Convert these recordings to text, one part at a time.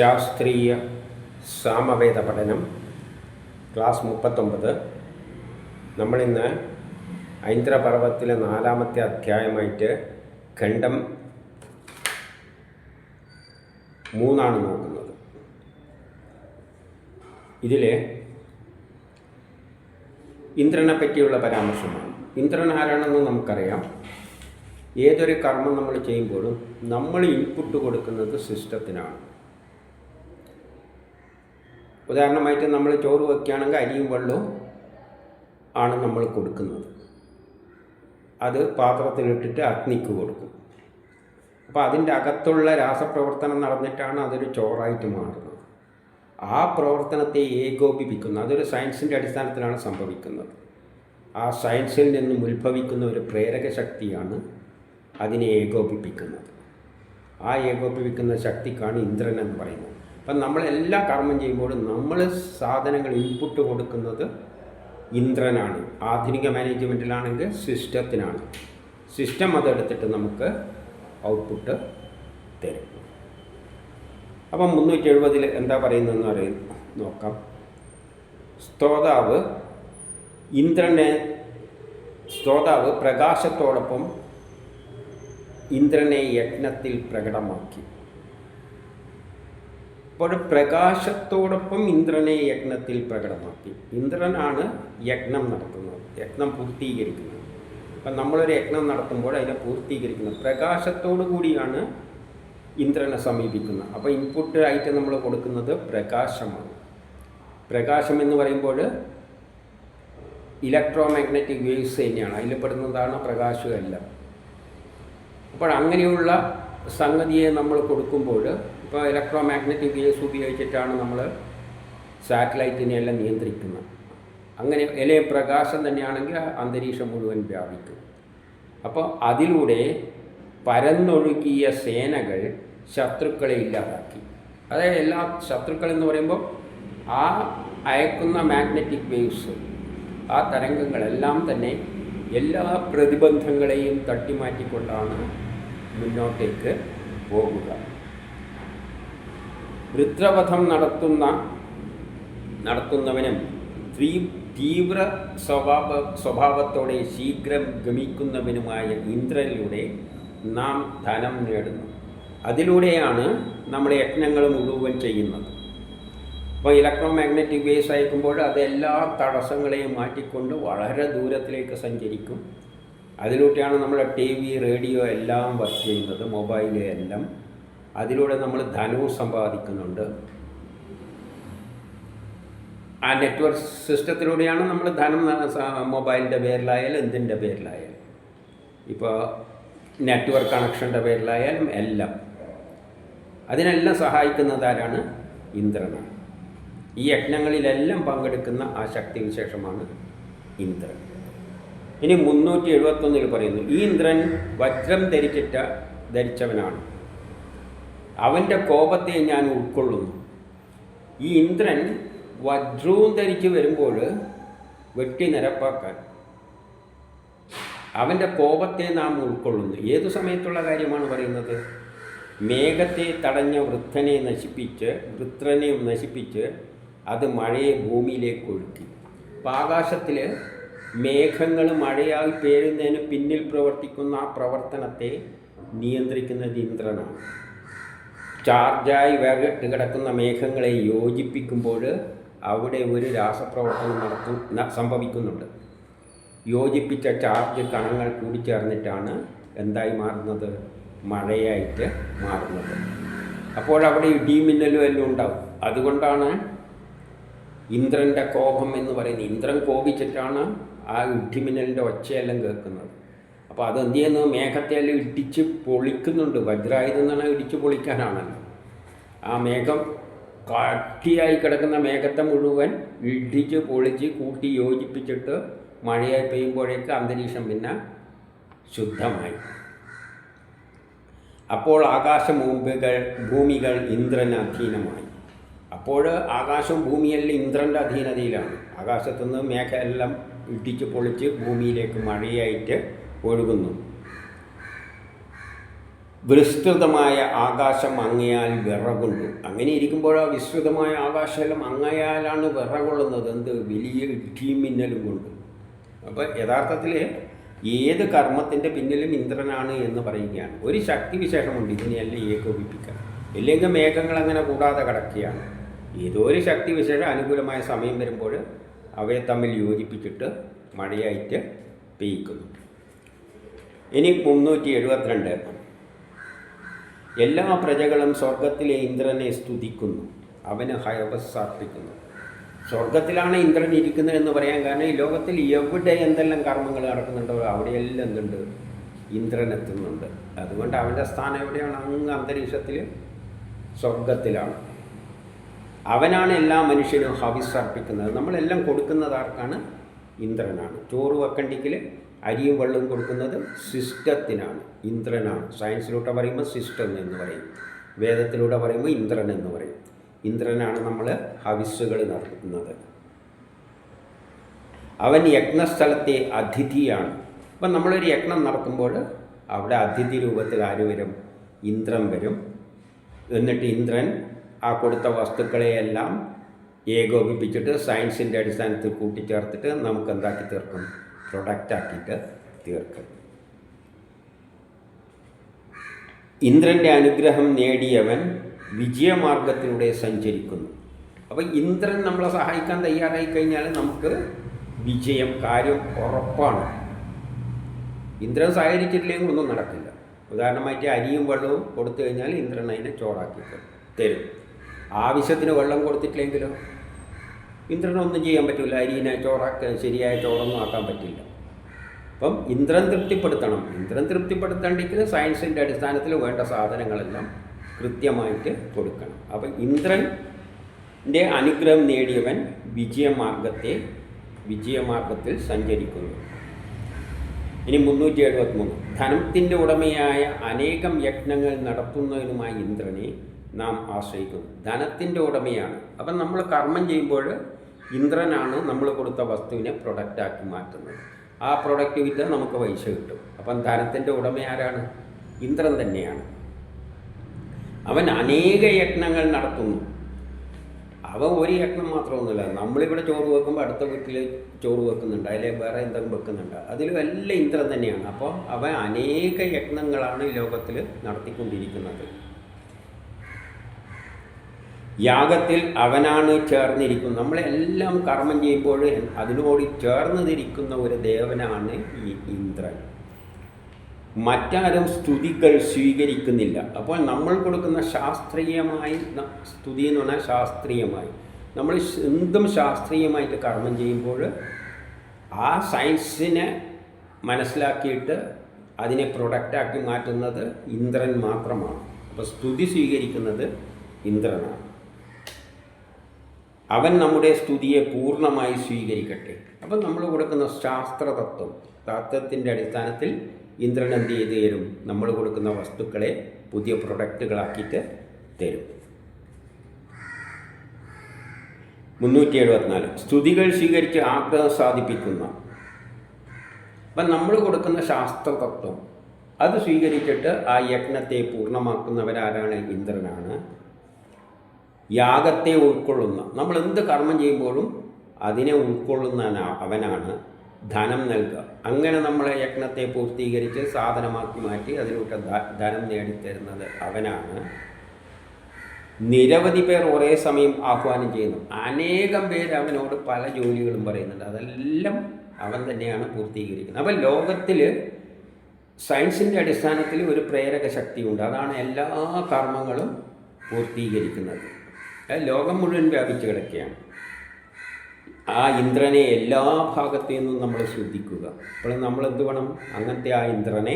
ശാസ്ത്രീയ സാമവേദ പഠനം ക്ലാസ് മുപ്പത്തൊമ്പത്. നമ്മളിന്ന് ഐന്ദ്രപർവത്തിലെ നാലാമത്തെ അധ്യായമായിട്ട് ഖണ്ഡം മൂന്നാണ് നോക്കുന്നത്. ഇതിൽ ഇന്ദ്രനെ പറ്റിയുള്ള പരാമർശമാണ്. ഇന്ദ്രൻ ആരാണെന്ന് നമുക്കറിയാം. ഏതൊരു കർമ്മം നമ്മൾ ചെയ്യുമ്പോഴും നമ്മൾ ഇൻപുട്ട് കൊടുക്കുന്നത് സിസ്റ്റത്തിനാണ്. ഉദാഹരണമായിട്ട് നമ്മൾ ചോറ് വയ്ക്കുകയാണെങ്കിൽ അരിയും വെള്ളവും ആണ് നമ്മൾ കൊടുക്കുന്നത്. അത് പാത്രത്തിലിട്ടിട്ട് അഗ്നിക്ക് കൊടുക്കും. അപ്പോൾ അതിന്റെ അകത്തുള്ള രാസപ്രവർത്തനം നടന്നിട്ടാണ് അതൊരു ചോറായിട്ട് മാറുന്നത്. ആ പ്രവർത്തനത്തെ ഏകോപിപ്പിക്കുന്നു അതൊരു സയൻസിന്റെ അടിസ്ഥാനത്തിലാണ് സംഭവിക്കുന്നത്. ആ സയൻസിൽ നിന്നും ഉത്ഭവിക്കുന്ന ഒരു പ്രേരക ശക്തിയാണ് അതിനെ ഏകോപിപ്പിക്കുന്നത്. ആ ഏകോപിപ്പിക്കുന്ന ശക്തിക്കാണ് ഇന്ദ്രൻ എന്ന് പറയുന്നത്. അപ്പം നമ്മളെല്ലാ കർമ്മം ചെയ്യുമ്പോഴും നമ്മൾ സാധനങ്ങൾ ഇൻപുട്ട് കൊടുക്കുന്നത് ഇന്ദ്രനാണ്. ആധുനിക മാനേജ്മെന്റിലാണെങ്കിൽ സിസ്റ്റത്തിനാണ്. സിസ്റ്റം അതെടുത്തിട്ട് നമുക്ക് ഔട്ട്പുട്ട് തരും. അപ്പം മുന്നൂറ്റി എഴുപതിൽ എന്താ പറയുന്നതെന്ന് പറയും നോക്കാം. സ്തോതാവ് ഇന്ദ്രനെ സ്തോതാവ് പ്രകാശത്തോടൊപ്പം ഇന്ദ്രനെ യജ്ഞത്തിൽ പ്രകടമാക്കി. അപ്പോൾ പ്രകാശത്തോടൊപ്പം ഇന്ദ്രനെ യജ്ഞത്തിൽ പ്രകടമാക്കി. ഇന്ദ്രനാണ് യജ്ഞം നടത്തുന്നത്. യജ്ഞം പൂർത്തീകരിക്കുന്നത്. അപ്പം നമ്മളൊരു യജ്ഞം നടത്തുമ്പോൾ അതിനെ പൂർത്തീകരിക്കുന്നത്. പ്രകാശത്തോടു കൂടിയാണ് ഇന്ദ്രനെ സമീപിക്കുന്നത്. അപ്പോൾ ഇൻപുട്ട് ആയിട്ട് നമ്മൾ കൊടുക്കുന്നത് പ്രകാശമാണ്. പ്രകാശം എന്ന് പറയുമ്പോൾ ഇലക്ട്രോ മാഗ്നറ്റിക് വേവ്സ് തന്നെയാണ്. അതിൽ പെടുന്നതാണ് പ്രകാശമല്ല. അപ്പോൾ അങ്ങനെയുള്ള സംഗതിയെ നമ്മൾ കൊടുക്കുമ്പോൾ ഇപ്പോൾ ഇലക്ട്രോ മാഗ്നറ്റിക് വേവ്സ് ഉപയോഗിച്ചിട്ടാണ് നമ്മൾ സാറ്റലൈറ്റിനെ എല്ലാം നിയന്ത്രിക്കുന്നത്. അങ്ങനെ ഇല പ്രകാശം തന്നെയാണെങ്കിൽ അന്തരീക്ഷം മുഴുവൻ വ്യാപിക്കും. അപ്പോൾ അതിലൂടെ പരന്നൊഴുകിയ സേനകൾ ശത്രുക്കളെ ഇല്ലാതാക്കി. അതായത് എല്ലാ ശത്രുക്കൾ എന്ന് പറയുമ്പോൾ ആ അയക്കുന്ന മാഗ്നറ്റിക് വേവ്സ് ആ തരംഗങ്ങളെല്ലാം തന്നെ എല്ലാ പ്രതിബന്ധങ്ങളെയും തട്ടിമാറ്റിക്കൊണ്ടാണ് മുന്നോട്ടേക്ക് പോകുക. വൃത്രവധം നടത്തുന്ന നടത്തുന്നവനും തീ തീവ്ര സ്വഭാവ സ്വഭാവത്തോടെ ശീഘ്രം ഗമിക്കുന്നവനുമായ ഇന്ദ്രനിലൂടെ നാം ധനം നേടുന്നു. അതിലൂടെയാണ് നമ്മുടെ യജ്ഞങ്ങൾ മുഴുവൻ ചെയ്യുന്നത്. അപ്പോൾ ഇലക്ട്രോ മാഗ്നറ്റിക് വേവ്സ് അയക്കുമ്പോൾ അതെല്ലാ തടസ്സങ്ങളെയും മാറ്റിക്കൊണ്ട് വളരെ ദൂരത്തിലേക്ക് സഞ്ചരിക്കും. അതിലൂടെയാണ് നമ്മുടെ ടി വി റേഡിയോ എല്ലാം വർക്ക് ചെയ്യുന്നത് മൊബൈൽ എല്ലാം. അതിലൂടെ നമ്മൾ ധനവും സമ്പാദിക്കുന്നുണ്ട്. ആ നെറ്റ്വർക്ക് സിസ്റ്റത്തിലൂടെയാണ് നമ്മൾ ധനം മൊബൈലിന്റെ പേരിലായാലും എന്തിന്റെ പേരിലായാലും. ഇപ്പോൾ നെറ്റ്വർക്ക് കണക്ഷന്റെ പേരിലായാലും എല്ലാം. അതിനെല്ലാം സഹായിക്കുന്നത് ആരാണ്? ഇന്ദ്രനാണ്. ഈ യജ്ഞങ്ങളിലെല്ലാം പങ്കെടുക്കുന്ന ആ ശക്തി വിശേഷമാണ് ഇന്ദ്രൻ. ഇനി മുന്നൂറ്റി എഴുപത്തൊന്നിൽ പറയുന്നു ഈ ഇന്ദ്രൻ വജ്രം ധരിച്ചിട്ട ധരിച്ചവനാണ്. അവന്റെ കോപത്തെ ഞാൻ ഉൾക്കൊള്ളുന്നു. ഈ ഇന്ദ്രൻ വജ്രവും ധരിച്ച് വരുമ്പോൾ വെട്ടി നിരപ്പാക്കാൻ അവന്റെ കോപത്തെ നാം ഉൾക്കൊള്ളുന്നു. ഏതു സമയത്തുള്ള കാര്യമാണ് പറയുന്നത്? മേഘത്തെ തടഞ്ഞ വൃദ്ധനെ നശിപ്പിച്ച് വൃത്രനെ നശിപ്പിച്ച് അത് മഴയെ ഭൂമിയിലേക്ക് ഒഴുക്കി. അപ്പം ആകാശത്തിൽ മേഘങ്ങൾ മഴയായി പേരുന്നതിന് പിന്നിൽ പ്രവർത്തിക്കുന്ന ആ പ്രവർത്തനത്തെ നിയന്ത്രിക്കുന്നത് ഇന്ദ്രനാണ്. ചാർജായി വേറിട്ട് കിടക്കുന്ന മേഘങ്ങളെ യോജിപ്പിക്കുമ്പോൾ അവിടെ ഒരു രാസപ്രവർത്തനം നടത്തും സംഭവിക്കുന്നുണ്ട്. യോജിപ്പിച്ച ചാർജ് കണങ്ങൾ കൂടിച്ചേർന്നിട്ടാണ് എന്തായി മാറുന്നത്? മഴയായിട്ട് മാറുന്നത്. അപ്പോൾ അവിടെ ഇടിമിന്നലും എല്ലാം ഉണ്ടാവും. അതുകൊണ്ടാണ് ഇന്ദ്രന്റെ കോപം എന്ന് പറയുന്നത്. ഇന്ദ്രൻ കോപിച്ചിട്ടാണ് ആ ഇടിമിന്നലിന്റെ ഒച്ചയെല്ലാം കേൾക്കുന്നത്. അപ്പോൾ അത് എന്ത് ചെയ്യുന്നു? മേഘത്തെ എല്ലാം ഇടിച്ച് പൊളിക്കുന്നുണ്ട്. വജ്രായുധം പറഞ്ഞാൽ ഇടിച്ച് പൊളിക്കാനാണല്ലോ. ആ മേഘം കട്ടിയായി കിടക്കുന്ന മേഘത്തെ മുഴുവൻ ഇടിച്ച് പൊളിച്ച് കൂട്ടി യോജിപ്പിച്ചിട്ട് മഴയായി പെയ്യുമ്പോഴേക്ക് അന്തരീക്ഷം പിന്നെ ശുദ്ധമായി. അപ്പോൾ ആകാശഭൂമികൾ ഭൂമികൾ ഇന്ദ്രന് അധീനമായി. അപ്പോൾ ആകാശവും ഭൂമിയെല്ലാം ഇന്ദ്രന്റെ അധീനതയിലാണ്. ആകാശത്തുനിന്ന് മേഘ എല്ലാം ഇടിച്ച് പൊളിച്ച് ഭൂമിയിലേക്ക് മഴയായിട്ട് ഒഴുകുന്നു. വിസ്തൃതമായ ആകാശം അങ്ങയാൽ വിറകൊള്ളു അങ്ങനെ ഇരിക്കുമ്പോഴോ വിസ്തൃതമായ ആകാശമെല്ലാം അങ്ങയാലാണ് വിറകൊള്ളുന്നത്. എന്ത് വലിയ ഇടിയും മിന്നലും കൊണ്ട്. അപ്പോൾ യഥാർത്ഥത്തിൽ ഏത് കർമ്മത്തിന്റെ പിന്നിലും ഇന്ദ്രനാണ് എന്ന് പറയുകയാണ്. ഒരു ശക്തി വിശേഷമുണ്ട് ഇതിനെയെല്ലാം ഏകോപിപ്പിക്കാൻ. ഇല്ലെങ്കിൽ മേഘങ്ങൾ അങ്ങനെ കൂടാതെ കിടക്കുകയാണ്. ഏതോ ഒരു ശക്തി വിശേഷം അനുകൂലമായ സമയം വരുമ്പോൾ അവയെ തമ്മിൽ യോജിപ്പിച്ചിട്ട് മഴയായിട്ട് പെയ്യിക്കുന്നു. ഇനി മുന്നൂറ്റി എഴുപത്തിരണ്ട്. എല്ലാ പ്രജകളും സ്വർഗത്തിലെ ഇന്ദ്രനെ സ്തുതിക്കുന്നു. അവന് ഹയവസ് അർപ്പിക്കുന്നു സ്വർഗത്തിലാണ് ഇന്ദ്രൻ ഇരിക്കുന്നത് എന്ന് പറയാൻ കാരണം ഈ ലോകത്തിൽ എവിടെ എന്തെല്ലാം കർമ്മങ്ങൾ നടക്കുന്നുണ്ടോ അവിടെയെല്ലാം എന്തുണ്ട്? ഇന്ദ്രൻ എത്തുന്നുണ്ട്. അതുകൊണ്ട് അവന്റെ സ്ഥാനം എവിടെയാണ്? അങ്ങ് അന്തരീക്ഷത്തിൽ സ്വർഗത്തിലാണ് അവനാണ് എല്ലാ മനുഷ്യനും ഹവിസ് അർപ്പിക്കുന്നത്. നമ്മളെല്ലാം കൊടുക്കുന്നത് ആർക്കാണ്? ഇന്ദ്രനാണ്. ചോറ് വെക്കണ്ടിക്കിൽ അരിയും വെള്ളവും കൊടുക്കുന്നത് സിസ്റ്റത്തിനാണ്. ഇന്ദ്രനാണ്. സയൻസിലൂടെ പറയുമ്പോൾ സിസ്റ്റം എന്ന് പറയും. വേദത്തിലൂടെ പറയുമ്പോൾ ഇന്ദ്രൻ എന്ന് പറയും. ഇന്ദ്രനാണ് നമ്മൾ ഹവിസ്സുകൾ നടത്തുന്നത്. അവൻ യജ്ഞസ്ഥലത്തെ അതിഥിയാണ്. അപ്പം നമ്മളൊരു യജ്ഞം നടത്തുമ്പോൾ അവിടെ അതിഥി രൂപത്തിൽ ആര് വരും? ഇന്ദ്രൻ വരും. എന്നിട്ട് ഇന്ദ്രൻ ആ കൊടുത്ത വസ്തുക്കളെയെല്ലാം ഏകോപിപ്പിച്ചിട്ട് സയൻസിന്റെ അടിസ്ഥാനത്തിൽ കൂട്ടിച്ചേർത്തിട്ട് നമുക്ക് എന്താക്കി തീർക്കും? പ്രൊഡക്റ്റ് ആക്കിയിട്ട് തീർക്കും. ഇന്ദ്രന്റെ അനുഗ്രഹം നേടിയവൻ വിജയമാർഗത്തിലൂടെ സഞ്ചരിക്കുന്നു. അപ്പോൾ ഇന്ദ്രൻ നമ്മളെ സഹായിക്കാൻ തയ്യാറായി കഴിഞ്ഞാൽ നമുക്ക് വിജയം കാര്യം ഉറപ്പാണ്. ഇന്ദ്രൻ സഹകരിച്ചിട്ടില്ലെങ്കിൽ ഒന്നും നടക്കില്ല. ഉദാഹരണമായിട്ട് അരിയും വെള്ളവും കൊടുത്തു കഴിഞ്ഞാൽ ഇന്ദ്രൻ അതിനെ ചോറാക്കി തരും. ആവശ്യത്തിന് വെള്ളം കൊടുത്തിട്ടില്ലെങ്കിലോ ഇന്ദ്രനൊന്നും ചെയ്യാൻ പറ്റില്ല. അരിയിനെ ചോറാക്ക ശരിയായ ചോറൊന്നും ആക്കാൻ പറ്റില്ല. അപ്പം ഇന്ദ്രൻ തൃപ്തിപ്പെടുത്തണം. ഇന്ദ്രൻ തൃപ്തിപ്പെടുത്തേണ്ടെങ്കിൽ സയൻസിന്റെ അടിസ്ഥാനത്തിൽ വേണ്ട സാധനങ്ങളെല്ലാം കൃത്യമായിട്ട് കൊടുക്കണം. അപ്പം ഇന്ദ്രന്റെ അനുഗ്രഹം നേടിയവൻ വിജയമാർഗത്തെ വിജയമാർഗത്തിൽ സഞ്ചരിക്കുന്നു. ഇനി മുന്നൂറ്റി എഴുപത്തി മൂന്ന് ധനത്തിന്റെ ഉടമയായ അനേകം യജ്ഞങ്ങൾ നടത്തുന്നതിനുമായി ഇന്ദ്രനെ നാം ആശ്രയിക്കുന്നു. ധനത്തിന്റെ ഉടമയാണ്. അപ്പം നമ്മൾ കർമ്മം ചെയ്യുമ്പോൾ ഇന്ദ്രനാണ് നമ്മൾ കൊടുത്ത വസ്തുവിനെ പ്രൊഡക്റ്റാക്കി മാറ്റുന്നത്. ആ പ്രൊഡക്റ്റ് വിറ്റ് നമുക്ക് പൈസ കിട്ടും. അപ്പം ധനത്തിന്റെ ഉടമ ആരാണ്? ഇന്ദ്രൻ തന്നെയാണ്. അവൻ അനേക യജ്ഞങ്ങൾ നടത്തുന്നു. അവ ഒരു യജ്ഞം മാത്രമൊന്നുമില്ല. നമ്മളിവിടെ ചോറ് വെക്കുമ്പോൾ അടുത്ത വീട്ടിൽ ചോറ് വെക്കുന്നുണ്ട്. അതിലെ വേറെ എന്തെങ്കിലും വെക്കുന്നുണ്ട്. അതിലും എല്ലാം ഇന്ദ്രൻ തന്നെയാണ്. അപ്പോൾ അവൻ അനേക യജ്ഞങ്ങളാണ് ലോകത്തിൽ നടത്തിക്കൊണ്ടിരിക്കുന്നത്. യാഗത്തിൽ അവനാണ് ചേർന്നിരിക്കുന്നത്. നമ്മളെല്ലാം കർമ്മം ചെയ്യുമ്പോൾ അതിനോട് ചേർന്നിരിക്കുന്ന ഒരു ദേവനാണ് ഈ ഇന്ദ്രൻ. മറ്റാരും സ്തുതികൾ സ്വീകരിക്കുന്നില്ല. അപ്പോൾ നമ്മൾ കൊടുക്കുന്ന ശാസ്ത്രീയമായി സ്തുതി എന്ന് പറഞ്ഞാൽ ശാസ്ത്രീയമായി. നമ്മൾ എന്തും ശാസ്ത്രീയമായിട്ട് കർമ്മം ചെയ്യുമ്പോൾ ആ സയൻസിനെ മനസ്സിലാക്കിയിട്ട് അതിനെ പ്രൊഡക്റ്റാക്കി മാറ്റുന്നത് ഇന്ദ്രൻ മാത്രമാണ്. അപ്പോൾ സ്തുതി സ്വീകരിക്കുന്നത് ഇന്ദ്രനാണ്. അവൻ നമ്മുടെ സ്തുതിയെ പൂർണമായി സ്വീകരിക്കട്ടെ. അപ്പം നമ്മൾ കൊടുക്കുന്ന ശാസ്ത്രതത്വം തത്വത്തിന്റെ അടിസ്ഥാനത്തിൽ ഇന്ദ്രൻ എന്ത് ചെയ്ത് തരും? നമ്മൾ കൊടുക്കുന്ന വസ്തുക്കളെ പുതിയ പ്രൊഡക്റ്റുകളാക്കിയിട്ട് തരും. മുന്നൂറ്റി എഴുപത്തിനാല് സ്തുതികൾ സ്വീകരിച്ച് ആഗ്രഹം സാധിപ്പിക്കുന്ന. അപ്പം നമ്മൾ കൊടുക്കുന്ന ശാസ്ത്രതത്വം അത് സ്വീകരിച്ചിട്ട് ആ യജ്ഞത്തെ പൂർണമാക്കുന്നവരാരാണ് ഇന്ദ്രനാണ്. യാഗത്തെ ഉൾക്കൊള്ളുന്ന നമ്മൾ എന്ത് കർമ്മം ചെയ്യുമ്പോഴും അതിനെ ഉൾക്കൊള്ളുന്ന അവനാണ് ധനം നൽകുക. അങ്ങനെ നമ്മളെ യജ്ഞത്തെ പൂർത്തീകരിച്ച് സാധനമാക്കി മാറ്റി അതിലൂടെ ധനം നേടിത്തരുന്നത് അവനാണ്. നിരവധി പേർ ഒരേ സമയം ആഹ്വാനം ചെയ്യുന്നു. അനേകം പേര് അവനോട് പല ജോലികളും പറയുന്നുണ്ട്. അതെല്ലാം അവൻ തന്നെയാണ് പൂർത്തീകരിക്കുന്നത്. അപ്പം ലോകത്തിൽ സയൻസിന്റെ അടിസ്ഥാനത്തിൽ ഒരു പ്രേരക ശക്തിയുണ്ട്. അതാണ് എല്ലാ കർമ്മങ്ങളും പൂർത്തീകരിക്കുന്നത്. ലോകം മുഴുവൻ വ്യാപിച്ചു കിടക്കുകയാണ്. ആ ഇന്ദ്രനെ എല്ലാ ഭാഗത്തു നിന്നും നമ്മൾ ശ്രദ്ധിക്കുക അപ്പോൾ നമ്മൾ എന്ത് വേണം? അങ്ങനത്തെ ആ ഇന്ദ്രനെ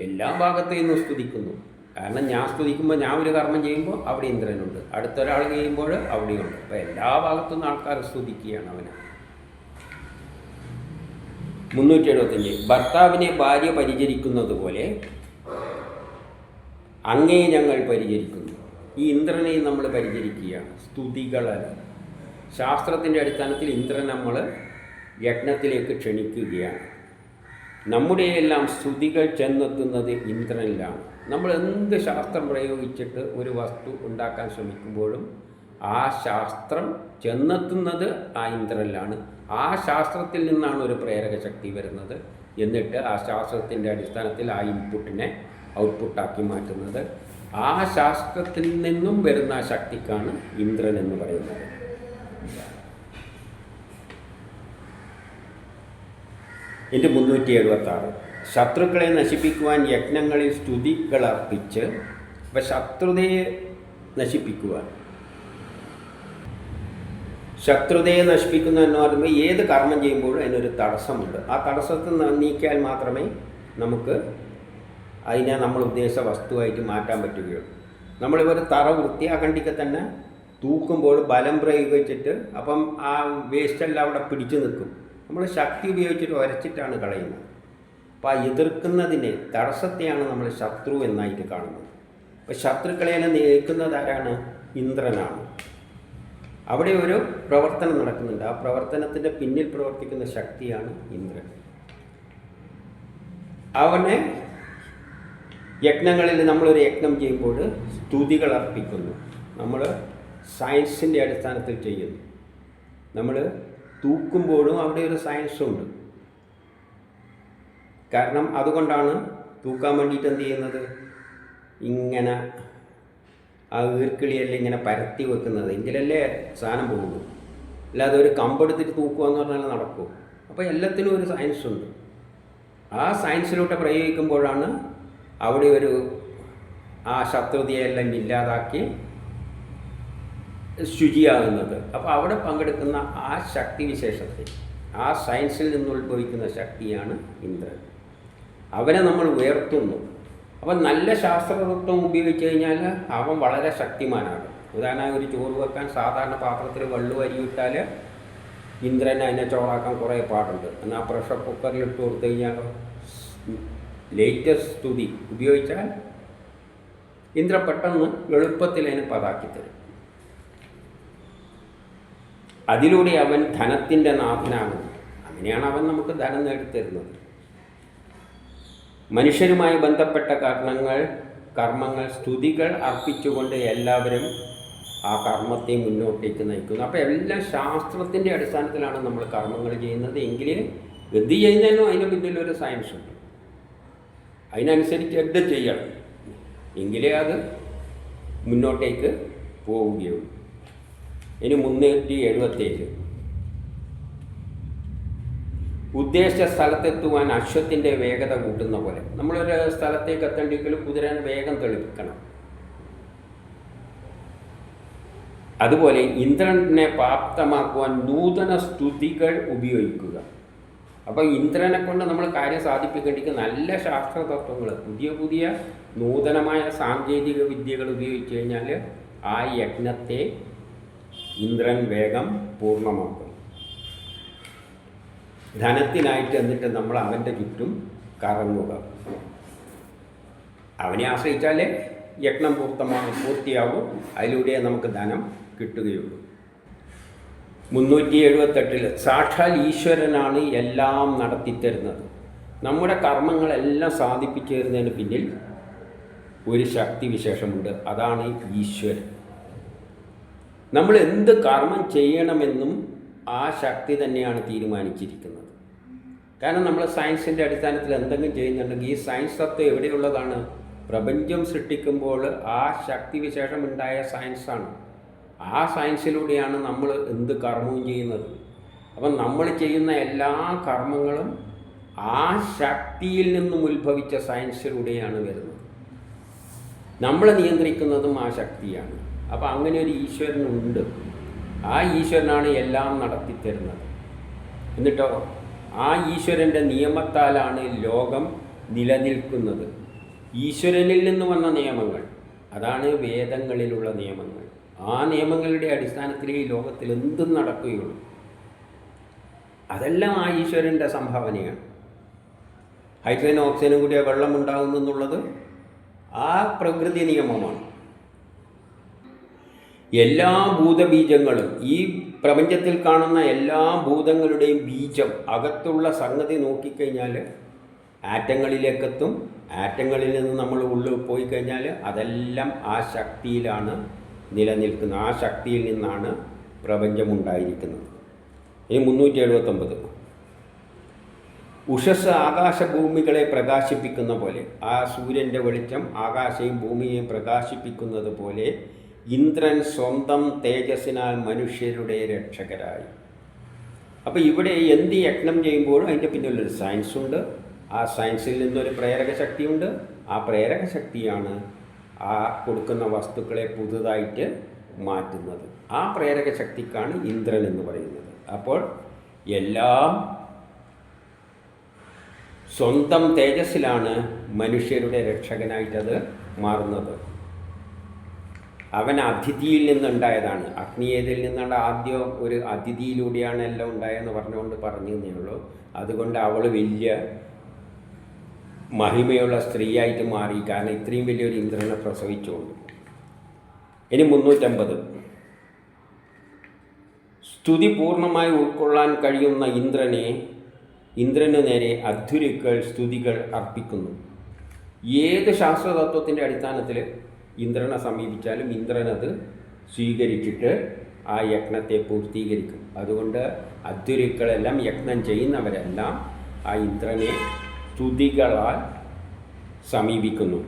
എല്ലാ ഭാഗത്തു നിന്നും സ്തുതിക്കുന്നു. കാരണം ഞാൻ സ്തുതിക്കുമ്പോൾ ഞാൻ ഒരു കർമ്മം ചെയ്യുമ്പോൾ അവിടെ ഇന്ദ്രനുണ്ട്. അടുത്തൊരാൾ ചെയ്യുമ്പോൾ അവിടെയുണ്ട്. അപ്പോൾ എല്ലാ ഭാഗത്തു നിന്നും ആൾക്കാർ സ്തുതിക്കുകയാണ് അവനെ. മുന്നൂറ്റി എഴുപത്തഞ്ച് ഭർത്താവിനെ ഭാര്യ പരിചരിക്കുന്നത് പോലെ അങ്ങേ ഞങ്ങൾ പരിചരിക്കുന്നു. ഈ ഇന്ദ്രനെ നമ്മൾ പരിചരിക്കുകയാണ് സ്തുതികളല്ല ശാസ്ത്രത്തിന്റെ അടിസ്ഥാനത്തിൽ ഇന്ദ്രൻ നമ്മൾ യജ്ഞത്തിലേക്ക് ക്ഷണിക്കുകയാണ്. നമ്മുടെയെല്ലാം സ്തുതികൾ ചെന്നെത്തുന്നത് ഇന്ദ്രനിലാണ്. നമ്മൾ എന്ത് ശാസ്ത്രം പ്രയോഗിച്ചിട്ട് ഒരു വസ്തു ഉണ്ടാക്കാൻ ശ്രമിക്കുമ്പോഴും ആ ശാസ്ത്രം ചെന്നെത്തുന്നത് ആ ഇന്ദ്രനിലാണ്. ആ ശാസ്ത്രത്തിൽ നിന്നാണ് ഒരു പ്രേരക ശക്തി വരുന്നത്. എന്നിട്ട് ആ ശാസ്ത്രത്തിന്റെ അടിസ്ഥാനത്തിൽ ആ ഇൻപുട്ടിനെ ഔട്ട്പുട്ടാക്കി മാറ്റുന്നത്. ആ ശാസ്ത്രത്തിൽ നിന്നും വരുന്ന ശക്തിക്കാണ് ഇന്ദ്രൻ എന്ന് പറയുന്നത്. എന്റെ മുന്നൂറ്റി എഴുപത്തി ആറ് ശത്രുക്കളെ നശിപ്പിക്കുവാൻ യജ്ഞങ്ങളിൽ സ്തുതികൾ അർപ്പിച്ച് അപ്പം ശത്രുതയെ നശിപ്പിക്കുവാൻ. ശത്രുതയെ നശിപ്പിക്കുന്ന എന്ന് പറയുമ്പോൾ ഏത് കർമ്മം ചെയ്യുമ്പോഴും അതിനൊരു തടസ്സമുണ്ട്. ആ തടസ്സത്തെ ന- നീക്കിയാൽ മാത്രമേ നമുക്ക് അതിനെ നമ്മൾ ഉദ്ദേശിച്ച വസ്തുവായിട്ട് മാറ്റാൻ പറ്റുകയുള്ളൂ. നമ്മളിവർ തറ വൃത്തിയാക്കണ്ടിക്ക് തന്നെ തൂക്കുമ്പോൾ ബലം പ്രയോഗിച്ചിട്ട് അപ്പം ആ വേസ്റ്റെല്ലാം അവിടെ പിടിച്ചു നിൽക്കും. നമ്മൾ ശക്തി ഉപയോഗിച്ചിട്ട് ഒരച്ചിട്ടാണ് കളയുന്നത്. അപ്പോൾ ആ എതിർക്കുന്നതിനെ തടസ്സത്തെയാണ് നമ്മൾ ശത്രു എന്നായിട്ട് കാണുന്നത്. അപ്പോൾ ശത്രുക്കളെ നീക്കുന്നത് ആരാണ്? ഇന്ദ്രനാണ്. അവിടെ ഒരു പ്രവർത്തനം നടക്കുന്നുണ്ട്. ആ പ്രവർത്തനത്തിന്റെ പിന്നിൽ പ്രവർത്തിക്കുന്ന ശക്തിയാണ് ഇന്ദ്രൻ. അവനെ യജ്ഞങ്ങളിൽ നമ്മളൊരു യജ്ഞം ചെയ്യുമ്പോൾ സ്തുതികൾ അർപ്പിക്കുന്നു. നമ്മൾ സയൻസിന്റെ അടിസ്ഥാനത്തിൽ ചെയ്യുന്നു. നമ്മൾ തൂക്കുമ്പോഴും അവിടെ ഒരു സയൻസുണ്ട് കാരണം അതുകൊണ്ടാണ് തൂക്കാൻ വേണ്ടിയിട്ട് എന്ത് ചെയ്യുന്നത്? ഇങ്ങനെ ആ ഈർക്കിളിയെല്ലാം ഇങ്ങനെ പരത്തി വെക്കുന്നത്. എങ്കിലല്ലേ സാധനം പോകുന്നു അല്ലാതെ ഒരു കമ്പെടുത്തിട്ട് തൂക്കുക എന്ന് പറഞ്ഞാൽ നടക്കും? അപ്പോൾ എല്ലാത്തിനും ഒരു സയൻസ് ഉണ്ട്. ആ സയൻസിലോട്ട് പ്രയോഗിക്കുമ്പോഴാണ് അവിടെ ഒരു ആ ശത്രുതയെല്ലാം ഇല്ലാതാക്കി ശുചിയാകുന്നത്. അപ്പോൾ അവിടെ പങ്കെടുക്കുന്ന ആ ശക്തി വിശേഷത്തെ ആ സയൻസിൽ നിന്ന് ഉത്ഭവിക്കുന്ന ശക്തിയാണ് ഇന്ദ്രൻ. അവനെ നമ്മൾ ഉയർത്തുന്നു. അപ്പം നല്ല ശാസ്ത്രതത്വം ഉപയോഗിച്ച് കഴിഞ്ഞാൽ അവൻ വളരെ ശക്തിമാനാണ്. ഉദാഹരണം ഒരു ചോറ് വെക്കാൻ സാധാരണ പാത്രത്തിൽ വെള്ളം അരിയിട്ടാൽ ഇന്ദ്രൻ അതിനെ ചോറാക്കാൻ കുറേ പാടുണ്ട്. എന്നാൽ പ്രഷർ കുക്കറിൽ ഇട്ട് കൊടുത്തു കഴിഞ്ഞാൽ ലേറ്റസ്റ്റ് സ്തുതി ഉപയോഗിച്ചാൽ ഇന്ദ്ര പെട്ടെന്ന് എളുപ്പത്തിൽ അതിന് പതാക്കി തരും. അതിലൂടെ അവൻ ധനത്തിന്റെ നാഥനാകുന്നു. അങ്ങനെയാണ് അവൻ നമുക്ക് ധനം നേടിത്തരുന്നത്. മനുഷ്യരുമായി ബന്ധപ്പെട്ട കർണങ്ങൾ കർമ്മങ്ങൾ സ്തുതികൾ അർപ്പിച്ചുകൊണ്ട് എല്ലാവരും ആ കർമ്മത്തെ മുന്നോട്ടേക്ക് നയിക്കുന്നു. അപ്പോൾ എല്ലാം ശാസ്ത്രത്തിന്റെ അടിസ്ഥാനത്തിലാണ് നമ്മൾ കർമ്മങ്ങൾ ചെയ്യുന്നത്. എങ്കിൽ എന്ത് ചെയ്യുന്നതിനും അതിന് പിന്നിലൊരു സയൻസ് ഉണ്ട്. അതിനനുസരിച്ച് എന്ത് ചെയ്യണം? എങ്കിലേ അത് മുന്നോട്ടേക്ക് പോവുകയുള്ളൂ. ഇനി മുന്നൂറ്റി എഴുപത്തേഴ് ഉദ്ദേശിച്ച സ്ഥലത്തെത്തുവാൻ അശ്വത്തിന്റെ വേഗത കൂട്ടുന്ന പോലെ. നമ്മളൊരു സ്ഥലത്തേക്ക് എത്തേണ്ടെങ്കിൽ കുതിരൻ വേഗം തെളിപ്പിക്കണം അതുപോലെ ഇന്ദ്രനെ പ്രാപ്തമാക്കുവാൻ നൂതന സ്തുതികൾ ഉപയോഗിക്കുക. അപ്പോൾ ഇന്ദ്രനെ കൊണ്ട് നമ്മൾ കാര്യം സാധിപ്പിക്കേണ്ടിക്ക് നല്ല ശാസ്ത്രതത്വങ്ങൾ പുതിയ പുതിയ നൂതനമായ സാങ്കേതിക വിദ്യകൾ ഉപയോഗിച്ച് കഴിഞ്ഞാൽ ആ യജ്ഞത്തെ ഇന്ദ്രൻ വേഗം പൂർണമാക്കും. ധനത്തിനായിട്ട് എന്നിട്ട് നമ്മൾ അവന്റെ ചുറ്റും കറങ്ങുക. അവനെ ആശ്രയിച്ചാലേ യജ്ഞം പൂർത്തമാകും പൂർത്തിയാകും അതിലൂടെ നമുക്ക് ധനം കിട്ടുകയുള്ളൂ. മുന്നൂറ്റി എഴുപത്തെട്ടിൽ സാക്ഷാൽ ഈശ്വരനാണ് എല്ലാം നടത്തിത്തരുന്നത് നമ്മുടെ കർമ്മങ്ങളെല്ലാം സാധിപ്പിച്ചു തരുന്നതിന് പിന്നിൽ ഒരു ശക്തി വിശേഷമുണ്ട്. അതാണ് ഈശ്വരൻ. നമ്മൾ എന്ത് കർമ്മം ചെയ്യണമെന്നും ആ ശക്തി തന്നെയാണ് തീരുമാനിച്ചിരിക്കുന്നത്. കാരണം നമ്മൾ സയൻസിന്റെ അടിസ്ഥാനത്തിൽ എന്തെങ്കിലും ചെയ്യുന്നുണ്ടെങ്കിൽ ഈ സയൻസ് തത്വം എവിടെയുള്ളതാണ്? പ്രപഞ്ചം സൃഷ്ടിക്കുമ്പോൾ ആ ശക്തി വിശേഷം ഉണ്ടായ സയൻസാണ്. ആ സയൻസിലൂടെയാണ് നമ്മൾ എന്ത് കർമ്മവും ചെയ്യുന്നത്. അപ്പം നമ്മൾ ചെയ്യുന്ന എല്ലാ കർമ്മങ്ങളും ആ ശക്തിയിൽ നിന്നും ഉത്ഭവിച്ച സയൻസിലൂടെയാണ് വരുന്നത്. നമ്മളെ നിയന്ത്രിക്കുന്നതും ആ ശക്തിയാണ്. അപ്പോൾ അങ്ങനെ ഒരു ഈശ്വരനുണ്ട്. ആ ഈശ്വരനാണ് എല്ലാം നടത്തിത്തരുന്നത് എന്നിട്ടോ ആ ഈശ്വരന്റെ നിയമത്താലാണ് ലോകം നിലനിൽക്കുന്നത്. ഈശ്വരനിൽ നിന്ന് വന്ന നിയമങ്ങൾ. അതാണ് വേദങ്ങളിലുള്ള നിയമങ്ങൾ. ആ നിയമങ്ങളുടെ അടിസ്ഥാനത്തിലേ ഈ ലോകത്തിൽ എന്തും നടക്കുകയുള്ളൂ. അതെല്ലാം ആ ഈശ്വരന്റെ സംഭാവനയാണ്. ഹൈഡ്രജനും ഓക്സിജനും കൂടിയ വെള്ളം ഉണ്ടാകുന്നു എന്നുള്ളത് ആ പ്രകൃതി നിയമമാണ്. എല്ലാ ഭൂതബീജങ്ങളും ഈ പ്രപഞ്ചത്തിൽ കാണുന്ന എല്ലാ ഭൂതങ്ങളുടെയും ബീജം അകത്തുള്ള സംഗതി നോക്കിക്കഴിഞ്ഞാൽ ആറ്റങ്ങളിലേക്കെത്തും. ആറ്റങ്ങളിൽ നിന്ന് നമ്മൾ ഉള്ളിൽ പോയി കഴിഞ്ഞാൽ അതെല്ലാം ആ ശക്തിയിലാണ് നിലനിൽക്കുന്നത് ആ ശക്തിയിൽ നിന്നാണ് പ്രപഞ്ചമുണ്ടായിരിക്കുന്നത്. ഇനി മുന്നൂറ്റി എഴുപത്തൊമ്പത് ഉഷസ് ആകാശഭൂമികളെ പ്രകാശിപ്പിക്കുന്ന പോലെ ആ സൂര്യന്റെ വെളിച്ചം ആകാശയും ഭൂമിയെയും പ്രകാശിപ്പിക്കുന്നത് പോലെ ഇന്ദ്രൻ സ്വന്തം തേജസ്സിനാൽ മനുഷ്യരുടെ രക്ഷകരായി. അപ്പോൾ ഇവിടെ എന്ത് യജ്ഞം ചെയ്യുമ്പോഴും അതിന്റെ പിന്നിലൊരു സയൻസ് ഉണ്ട്. ആ സയൻസിൽ നിന്നൊരു പ്രേരക ശക്തിയുണ്ട് ആ പ്രേരക ശക്തിയാണ് ആ കൊടുക്കുന്ന വസ്തുക്കളെ പുതുതായിട്ട് മാറ്റുന്നത്. ആ പ്രേരക ശക്തിക്കാണ് ഇന്ദ്രൻ എന്ന് പറയുന്നത്. അപ്പോൾ എല്ലാം സ്വന്തം തേജസ്സിലാണ് മനുഷ്യരുടെ രക്ഷകനായിട്ടത് മാറുന്നത്. അവൻ അതിഥിയിൽ നിന്നുണ്ടായതാണ്. അഗ്നിയേതിൽ നിന്നുള്ള ആദ്യം ഒരു അതിഥിയിലൂടെയാണ് എല്ലാം ഉണ്ടായതെന്ന് പറഞ്ഞുകൊണ്ട് പറഞ്ഞു ഉള്ളൂ. അതുകൊണ്ട് അവൾ വലിയ മഹിമയുള്ള സ്ത്രീയായിട്ട് മാറി. കാരണം ഇത്രയും വലിയൊരു ഇന്ദ്രനെ പ്രസവിച്ചുകൊണ്ട്. ഇനി മുന്നൂറ്റമ്പത്. സ്തുതി പൂർണമായി ഉൾക്കൊള്ളാൻ കഴിയുന്ന ഇന്ദ്രനെ ഇന്ദ്രന് നേരെ അധുരുക്കൾ സ്തുതികൾ അർപ്പിക്കുന്നു. ഏത് ശാസ്ത്രതത്വത്തിന്റെ അടിസ്ഥാനത്തിൽ ഇന്ദ്രനെ സമീപിച്ചാലും ഇന്ദ്രനത് സ്വീകരിച്ചിട്ട് ആ യജ്ഞത്തെ പൂർത്തീകരിക്കും. അതുകൊണ്ട് അധുരുക്കളെല്ലാം യജ്ഞം ചെയ്യുന്നവരെല്ലാം ആ ഇന്ദ്രനെ സ്തുതികളാൽ സമീപിക്കുന്നു.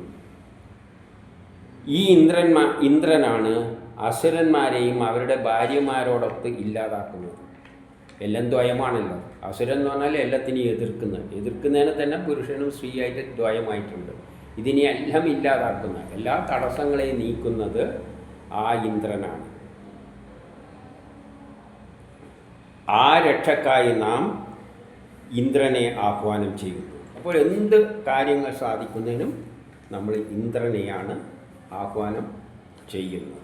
ഈ ഇന്ദ്രന്മാ ഇന്ദ്രനാണ് അസുരന്മാരെയും അവരുടെ ഭാര്യമാരോടൊത്ത് ഇല്ലാതാക്കുന്നത്. എല്ലാം ദ്വയമാണല്ലോ. അസുരൻ എന്ന് പറഞ്ഞാൽ എല്ലാത്തിനെയും എതിർക്കുന്നത്. എതിർക്കുന്നതിനെ തന്നെ പുരുഷനും സ്ത്രീയായിട്ട് ദ്വയമായിട്ടുണ്ട്. ഇതിനെ എല്ലാം ഇല്ലാതാക്കുന്ന എല്ലാ തടസ്സങ്ങളെയും നീക്കുന്നത് ആ ഇന്ദ്രനാണ്. ആ രക്ഷക്കായി നാം ഇന്ദ്രനെ ആഹ്വാനം ചെയ്യുന്നു. അപ്പോൾ എന്ത് കാര്യങ്ങൾ സാധിക്കുന്നതിനും നമ്മൾ ഇന്ദ്രനെയാണ് ആഹ്വാനം ചെയ്യുന്നത്.